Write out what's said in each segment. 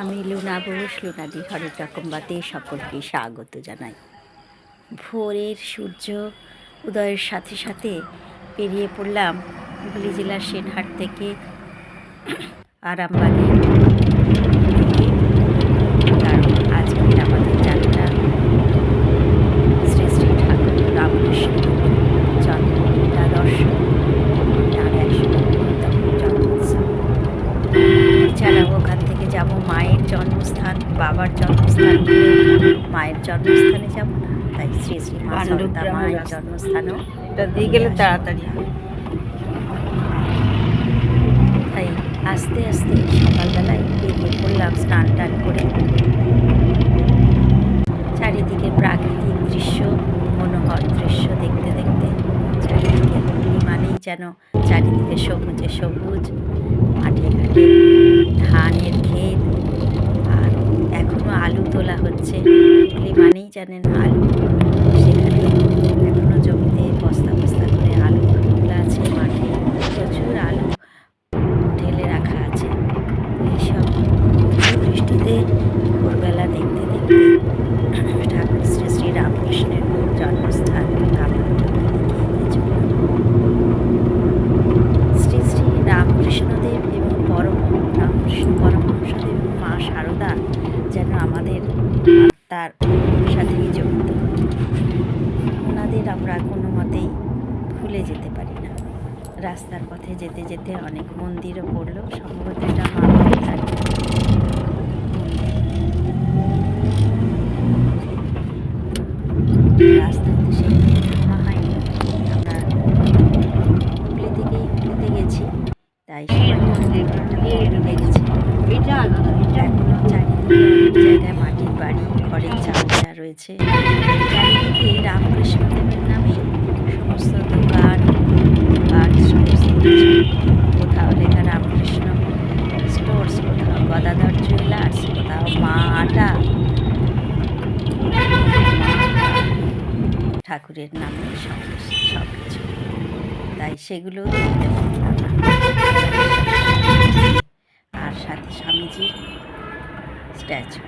আমি লুনা বোস লুনাদি হরেক রকম বাতে সকলকে স্বাগত জানাই। ভোরের সূর্য উদয়ের সাথে সাথে পেরিয়ে পড়লাম হুগলি জেলার সেনহাট থেকে আরামবাগে দিকে কারণ আজকের আমাদের যাত্রা শ্রী শ্রী ঠাকুর রামকৃষ্ণ জন্ম দর্শন তার একশো নব্বইতম জন্মোৎসব এছাড়াও ওখান থেকে যাব মায়ের জন্মস্থান বাবার জন্মস্থান মায়ের জন্মস্থানে যাব না তাই শ্রী শ্রী মা মায়ের। জন্মস্থানেও এটা দিয়ে গেলে তাড়াতাড়ি তাই আস্তে আস্তে সকালবেলায় বেরিয়ে পড়লাম স্নান টান করে চারিদিকে প্রাকৃতিক দৃশ্য মনোহর দৃশ্য দেখতে দেখতে চারিদিকে মানেই যেন চারিদিকে সবুজে সবুজ মাঠে ঘাটে ধানের আলু তোলা হচ্ছে। হুগলি মানেই জানেন আলু সেখানে এখনও জমিতে বস্তা বস্তা করে আলু তোলা আছে মাঠে প্রচুর আলু ঢেলে রাখা আছে এইসব বৃষ্টিতে ভোরবেলা দেখতে দেখতে ঠাকুর শ্রী শ্রী রামকৃষ্ণের জন্মস্থান রামনগরের দিকে এগিয়ে চললাম। শ্রী শ্রী রামকৃষ্ণদেব এবং পরম রামকৃষ্ণ পরমহংসদেব এবং মা শারদা যেন আমাদের আত্মার সাথে জড়িত ওনাদের আমরা কোনো মতেই ভুলে যেতে পারি না। রাস্তার পথে যেতে যেতে অনেক মন্দিরও পড়ল সম্ভবত এটা মা কালীর রাস্তায় তো থামা হয়নি। আমরা থেকেই গেছি তাই লেগেছে চারিদিকে বাড়ি খড়ের চালচা রয়েছে। চারিদিকে রামকৃষ্ণদেবের নামে সমস্ত দোকান আর সমস্ত কোথাও লেখা রামকৃষ্ণ স্টোর্স কোথাও গদাধর জুয়েলার্স, কোথাও মা আটা। ঠাকুরের নামে সব কিছু তাই সেগুলো আর সাথে স্বামীজির স্ট্যাচু।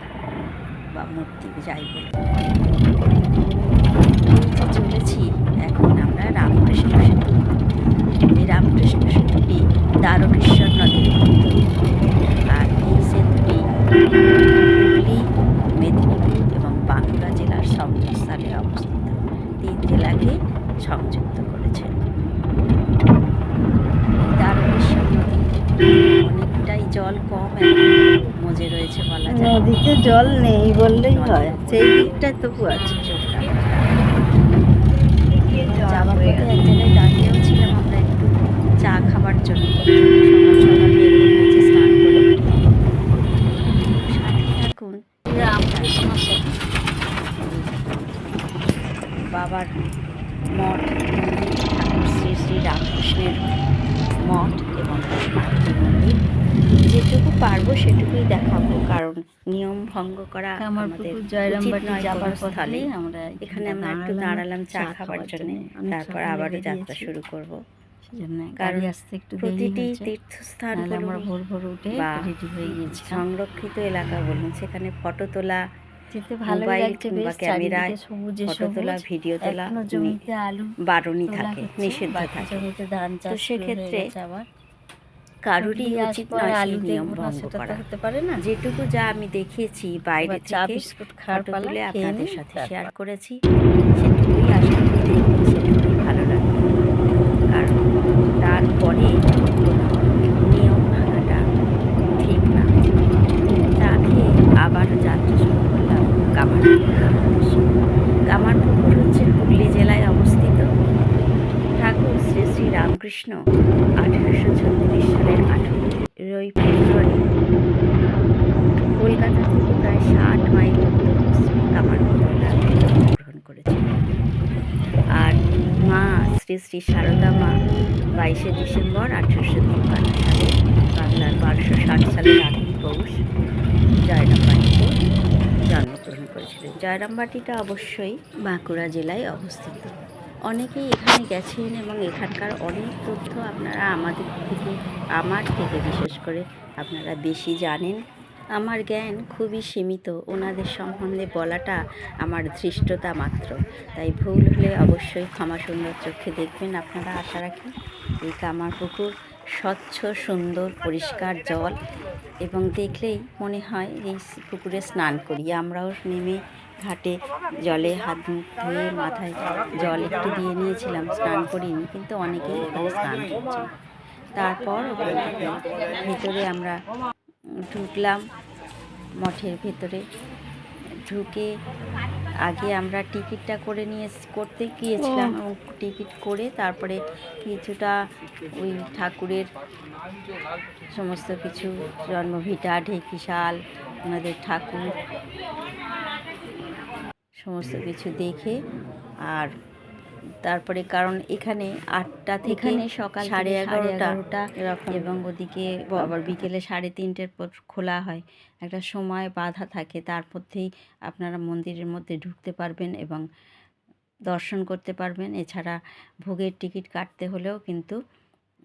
বা মূর্তি, যাই বলে। চলেছি এখন আমরা রামকৃষ্ণ সেতু। এই রামকৃষ্ণ সেতুটি দ্বারকেশ্বর নদীর আর এই সেতুটি হুগলি, মেদিনীপুর এবং বাঁকুড়া জেলার সংযোগস্থলে অবস্থিত। তিন জেলাকে সংযুক্ত করেছে। দ্বারকেশ্বর নদী অনেকটাই জল কম এখন মজে রয়েছে বলা যায়। নদীতে জল নেই বললেই হয়। সেই দিকটায় তবু আছে। যাওয়ার এক জায়গায় দাঁড়িয়েও ছিলাম আমরা একটু চা খাবার জন্য। সকাল সকাল বেরিয়ে হয়েছে স্নান করে সাথে থাকুন। রামকৃষ্ণ বাবার মঠ মন্দির ঠাকুর শ্রী শ্রী রামকৃষ্ণের মঠ এবং মন্দির যেটুকু পারব সেটুকুই দেখাবো কারণ নিয়ম ভঙ্গ করা আমাদের যাবার স্থলে। আমরা এখানে আমরা একটু দাঁড়ালাম চা খাবার জন্য। তারপর আবারও যাত্রা শুরু করব। কারণ গাড়ি আসতে একটু প্রতিটি তীর্থস্থান আমরা ভোর ভোর উঠে রেডি হয়ে গেছিলাম সংরক্ষিত এলাকা বলুন সেখানে ফটো তোলা যেতে ভালো লাগছে বেশ চারিদিকে সবুজে ফটো তোলা ভিডিও তোলা জমিতে আলু বারণই থাকে নিষিদ্ধ থাকে। জমিতে ধান চাষ হয়ে সেক্ষেত্রে আবার। কারুরই উচিত নয় আলু নিয়ম ভঙ্গ করা। হতে পারে না। যেটুকু যা আমি দেখিয়েছি বাইরে চা বিস্কুট খাওয়ার পালা আপনাদের সাথে। শেয়ার করেছি। সেটুকুই আশা করি সেটুকুই ভালো লাগবে। কারণ তারপরে নিয়ম ভাঙাটা ঠিক না। খেয়ে আবার যাত্রা শুরু করলাম কামারপুকুর উদ্দেশ্যে। কামারপুকুর হচ্ছে হুগলি জেলায় অবস্থিত ঠাকুর শ্রী শ্রী রামকৃষ্ণ আঠারোশো ছত্রিশ সালের আঠেরোই ফেব্রুয়ারি কলকাতা থেকে প্রায় ষাট মাইল উত্তর পশ্চিমে জন্মগ্রহণ করেছিলেন আর মা শ্রী শ্রী সারদা মা বাইশে ডিসেম্বর আঠেরোশো তিপ্পান্ন সালে বাংলার বারোশো ষাট সালের আঠেরোই পৌষ জয়রামবাটিতে জন্মগ্রহণ করেছিলেন। জয়রামবাটিটা অবশ্যই বাঁকুড়া জেলায় অবস্থিত। অনেকেই এখানে গেছেন এবং এখানকার অনেক তথ্য আপনারা আমাদের থেকে, আমার থেকে বিশেষ করে আপনারা বেশি জানেন। আমার জ্ঞান খুবই সীমিত, ওনাদের সম্বন্ধে বলাটা আমার ধৃষ্টতা মাত্র। তাই ভুল হলে অবশ্যই ক্ষমা সুন্দর চোখে দেখবেন, আপনারা আশা রাখি। এই কামার পুকুর, স্বচ্ছ, সুন্দর, পরিষ্কার জল এবং দেখলেই মনে হয় এই পুকুরে স্নান করি। আমরাও নেমে ঘাটে জলে হাত মুখ ধুয়ে মাথায় জল একটু দিয়ে নিয়েছিলাম, স্নান করিনি, কিন্তু অনেকেই ওখানে স্নান করছে। তারপর ওখান থেকে ভেতরে আমরা ঢুকলাম, মঠের ভেতরে ঢুকে আগে আমরা টিকিটটা করে নিয়ে করতে গিয়েছিলাম এবং টিকিট করে তারপরে কিছুটা ওই ঠাকুরের সমস্ত কিছু জন্মভিটা ঢেকিশাল ওনাদের ঠাকুর সমস্ত কিছু দেখে আর তারপরে কারণ এখানে আটটা থেকে সকাল সাড়ে এগারোটা এরকম। এবং ওদিকে আবার বিকেলে সাড়ে তিনটের পর খোলা হয়। একটা সময় বাধা থাকে তার মধ্যেই আপনারা মন্দিরের মধ্যে ঢুকতে পারবেন এবং দর্শন করতে পারবেন। এছাড়া ভোগের টিকিট কাটতে হলেও কিন্তু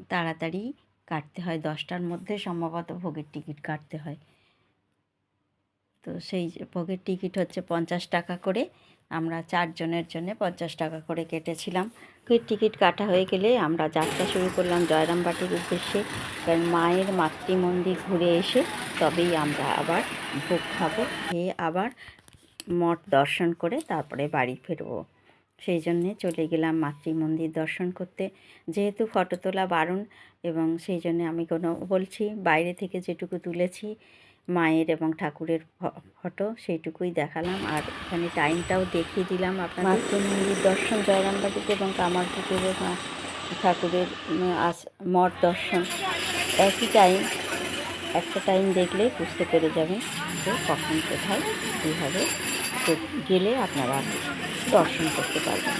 তাড়াতাড়ি কাটতে হয়। দশটার মধ্যে সম্ভবত ভোগের টিকিট কাটতে হয়। তো সেই ভোগের টিকিট হচ্ছে পঞ্চাশ টাকা করে। আমরা চারজনের জন্য পঞ্চাশ টাকা করে কেটেছিলাম। টিকিট কাটা হয়ে গেলে আমরা যাত্রা শুরু করলাম জয়রামবাটির উদ্দেশ্যে। কারণ মায়ের মাতৃ মন্দির ঘুরে এসে তবেই আমরা আবার ভোগ খাব। খেয়ে আবার মঠ দর্শন করে তারপরে বাড়ি ফিরবো। সেই জন্যে চলে গেলাম মাতৃ মন্দির দর্শন করতে। যেহেতু ফটো তোলা বারণ এবং সেই জন্যে আমি কোনো বলছি, বাইরে থেকে যেটুকু তুলেছি মায়ের এবং ঠাকুরের ফ- ফটো সেইটুকুই দেখালাম। আর এখানে টাইমটাও দেখিয়ে দিলাম আপনার মাতৃ মন্দির দর্শন জয়রামবাটিতে এবং কামারপুকুরের মা- ঠাকুরের আস- মঠ দর্শন। একই টাইম একটা টাইম দেখলে বুঝতে পেরে যাবেন যে কখন কোথায় কীভাবে তো গেলে আপনারা দর্শন করতে পারবেন।